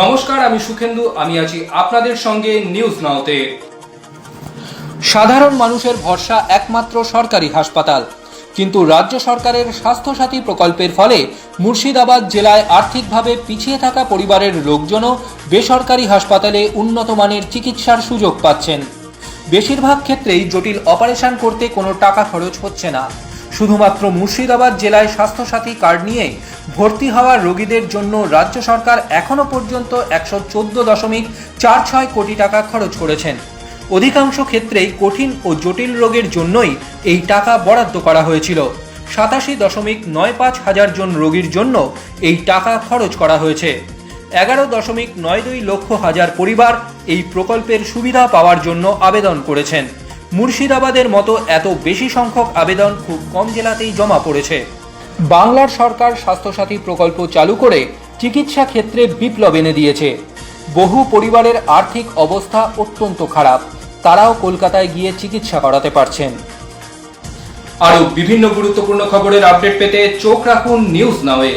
নমস্কার, আমি সুখেন্দু। আমি আছি আপনাদের সঙ্গে নিউজ নাওতে সাধারণ মানুষের ভরসা একমাত্র সরকারি হাসপাতাল। কিন্তু রাজ্য সরকারের স্বাস্থ্যসাথী প্রকল্পের ফলে মুর্শিদাবাদ জেলায় আর্থিকভাবে পিছিয়ে থাকা পরিবারের লোকজনও বেসরকারি হাসপাতালে উন্নত মানের চিকিৎসার সুযোগ পাচ্ছেন। বেশিরভাগ ক্ষেত্রেই জটিল অপারেশন করতে কোনো টাকা খরচ হচ্ছে না। শুধুমাত্র মুর্শিদাবাদ জেলায় স্বাস্থ্যসাথী কার্ড নিয়ে ভর্তি হওয়া রোগীদের জন্য রাজ্য সরকার এখনও পর্যন্ত একশো চোদ্দ দশমিক চার ছয় কোটি টাকা খরচ করেছেন। অধিকাংশ ক্ষেত্রেই কঠিন ও জটিল রোগের জন্যই এই টাকা বরাদ্দ করা হয়েছিল। সাতাশি দশমিক নয় পাঁচ হাজার জন রোগীর জন্য এই টাকা খরচ করা হয়েছে। এগারো দশমিক নয় দুই লক্ষ হাজার পরিবার এই প্রকল্পের সুবিধা পাওয়ার জন্য আবেদন করেছেন। মুর্শিদাবাদের মতো এত বেশি সংখ্যক আবেদন খুব কম জেলাতেই জমা পড়েছে। বাংলার সরকার স্বাস্থ্যসাথী প্রকল্প চালু করে চিকিৎসা ক্ষেত্রে বিপ্লব এনে দিয়েছে। বহু পরিবারের আর্থিক অবস্থা অত্যন্ত খারাপ। তারাও কলকাতায় গিয়ে চিকিৎসা করাতে পারছেন। আরও বিভিন্ন গুরুত্বপূর্ণ খবরের আপডেট পেতে চোখ রাখুন নিউজ নাওয়ে